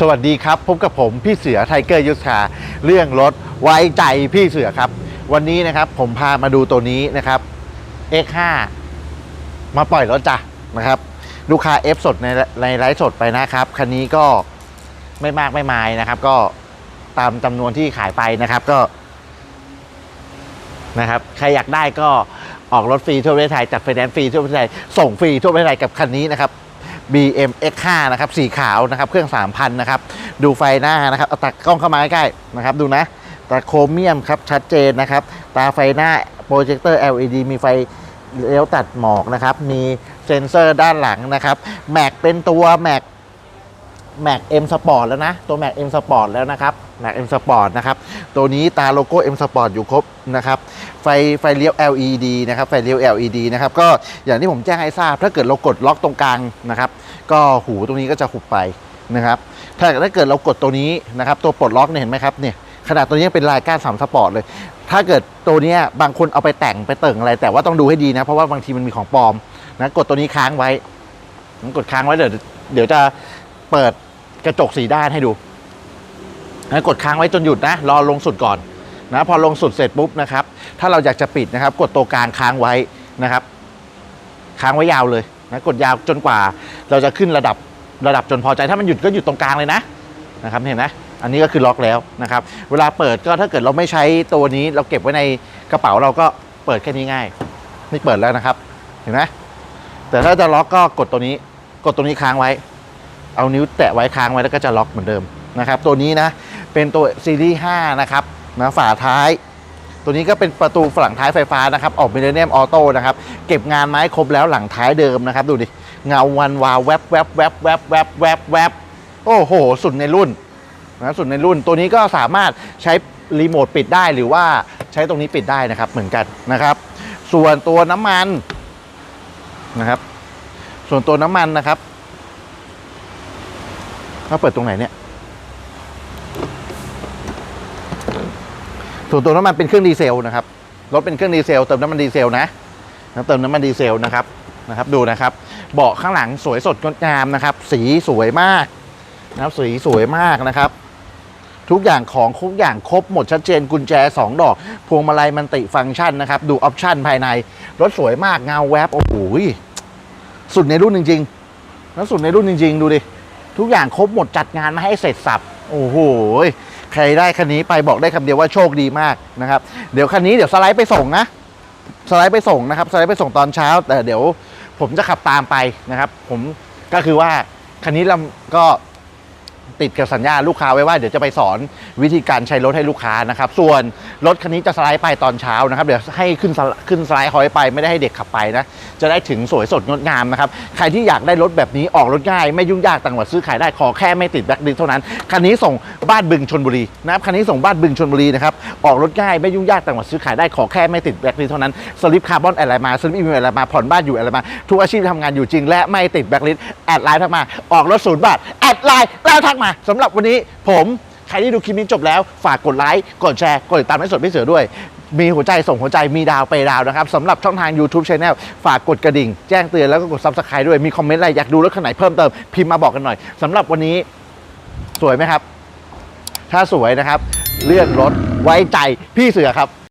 สวัสดีครับ พบกับผมพี่เสือไทเกอร์ยุทธาเรื่องรถไว้ใจพี่เสือครับ วันนี้นะครับผมพามาดูตัวนี้นะครับ X5 มาปล่อยรถจ้ะนะครับ ลูกค้า F สดในในไลฟ์สดไปนะครับ คันนี้ก็ไม่มากไม่มายนะครับ ก็ตามจำนวนที่ขายไปนะครับก็นะครับใครอยากได้ก็ออกรถฟรีทั่วประเทศไทยจัดไฟแนนซ์ฟรีทั่วประเทศไทยส่งฟรีทั่วประเทศไทยกับคันนี้นะครับ BM X5 นะครับสีขาวนะครับเครื่อง 3,000 นะครับ ดูไฟหน้านะครับเอาตักกล้องเข้ามาใกล้ๆนะครับ ดูนะตาโครเมียมครับชัดเจนนะครับ ตาไฟหน้าโปรเจคเตอร์ LED มีไฟเลี้ยวตัดหมอกนะครับ มีเซ็นเซอร์ด้านหลังนะครับ แม็กเป็นตัวแม็ก แม็ก M Sport แล้วนะ ตัวแม็ก M Sport แล้วนะครับแม็ก M Sport นะครับ ตัวนี้ตาโลโก้ M Sport อยู่ครบนะครับ ไฟไฟเลี้ยว LED นะครับ ไฟเลี้ยว LED นะครับ ก็อย่างที่ผมแจ้งให้ทราบ ถ้าเกิดเรากดล็อกตรงกลางนะครับ ก็หูตรงนี้ก็จะหุบไปนะครับ ถ้าถ้าเกิดเรากดตัวนี้นะครับ ตัวปลดล็อกเนี่ยเห็นไหมครับ เนี่ย ขนาดตัวนี้ยังเป็นลายก้านสามสปอร์ตเลย ถ้าเกิดตัวนี้บางคนเอาไปแต่งไปเติ่งอะไร แต่ว่าต้องดูให้ดีนะ เพราะว่าบางทีมันมีของปลอมนะ กดตัวนี้ค้างไว้ กดค้างไว้เดี๋ยวเดี๋ยวจะเปิด กระจกสีด้านให้ดูนะกดค้างไว้จนหยุดนะ รอลงสุดก่อนนะพอลงสุดเสร็จปุ๊บนะครับ ถ้าเราอยากจะปิดนะครับ กดตัวกลางค้างไว้นะครับ ค้างไว้ยาวเลยนะกดยาวจนกว่าเราจะขึ้นระดับระดับจนพอใจถ้ามันหยุดก็หยุดตรงกลางเลยนะนะครับเห็นไหมอันนี้ก็คือล็อกแล้วนะครับ เวลาเปิดก็ถ้าเกิดเราไม่ใช้ตัวนี้เราเก็บไว้ในกระเป๋าเราก็เปิดแค่นี้ง่ายนี่เปิดแล้วนะครับ เห็นไหมแต่ถ้าจะล็อกก็กดตัวนี้ กดตัวนี้ค้างไว้ เอานิ้วแตะไว้ค้างไว้แล้วก็จะล็อกเหมือนเดิมนะครับตัวนี้นะเป็นตัวซีรีส์5นะครับนะฝาท้าย ตัวนี้ก็เป็นประตูฝรั่งท้ายไฟฟ้านะครับออกมิเลเนียมออโต้นะครับเก็บงานไม้ครบแล้วหลังท้ายเดิมนะครับดูดิเงาวันวาวแวบแวบแวบแวบแวบแวบแวบโอ้โห สุดในรุ่นนะสุดในรุ่นตัวนี้ก็สามารถใช้รีโมทปิดได้หรือว่าใช้ตรงนี้ปิดได้นะครับเหมือนกันนะครับ ส่วนตัวน้ำมันนะครับ ส่วนตัวน้ำมันนะครับ เขาเปิดตรงไหนเนี่ยส่วนตัวน้ำมันเป็นเครื่องดีเซลนะครับรถเป็นเครื่องดีเซลเติมน้ำมันดีเซลนะนะเติมน้ำมันดีเซลนะครับนะครับดูนะครับ เบาะข้างหลังสวยสดงดงามนะครับ สีสวยมากนะครับสีสวยมากนะครับ ทุกอย่างของทุกอย่างครบหมดชัดเจนกุญแจ 2 ดอก พวงมาลัยมันติฟังก์ชันนะครับ ดูออปชันภายใน รถสวยมากเงาแวบโอ้โหสุดในรุ่นจริงๆแล้วสุดในรุ่นจริง ๆ ดูดิ ทุกอย่างครบหมดจัดงานมาให้เสร็จสับโอ้โหใครได้คันนี้ไปบอกได้คำเดียวว่าโชคดีมากนะครับ เดี๋ยวคันนี้เดี๋ยวสไลด์ไปส่งนะสไลด์ไปส่งนะครับสไลด์ไปส่งตอนเช้า แต่เดี๋ยวผมจะขับตามไปนะครับ ผมก็คือว่าคันนี้เราก็ ติดกับสัญญาลูกค้าไว้ว่าเดี๋ยวจะไปสอนวิธีการใช้รถให้ลูกค้านะครับ ส่วนรถคันนี้จะสไลด์ไปตอนเช้านะครับ เดี๋ยวให้ขึ้นขึ้นสไลด์หอยไปไม่ได้ให้เด็กขับไปนะ จะได้ถึงสวยสดงดงามนะครับ ใครที่อยากได้รถแบบนี้ออกรถง่าย ไม่ยุ่งยากต่างจังหวัดซื้อขายได้ขอแค่ไม่ติดแบล็คลิสเท่านั้น คันนี้ส่งบ้านบึงชนบุรีนะครับ คันนี้ส่งบ้านบึงชนบุรีนะครับ ออกรถง่ายไม่ยุ่งยากต่างจังหวัดซื้อขายได้ขอแค่ไม่ติดแบล็คลิสเท่านั้น สลิปคาร์บอนอะไรมา สลิปอีเมลอะไรมา ผ่อนบ้านอยู่อะไรมา ทุกอาชีพทำงานอยู่จริง และไม่ติดแบ็คลิสแอดไลน์ทักมา ออกรถศูนย์บาท แอดไลน์แล้วทักมาสำหรับวันนี้ผมใครที่ดูคลิปนี้จบแล้วฝากกดไลค์กดแชร์กดติดตามให้สดพี่เสือด้วย มีหัวใจส่งหัวใจมีดาวไปดาวนะครับสำหรับช่องทาง YouTube Channel ฝากกดกระดิ่ง แจ้งเตือนแล้วก็กด Subscribe ด้วยมีคอมเมนต์อะไรอยากดูรถคันไหนเพิ่มเติมพิมพ์มาบอกกันหน่อยสำหรับวันนี้สวยไหมครับ ถ้าสวยนะครับ เลือกรถไว้ใจพี่เสือครับ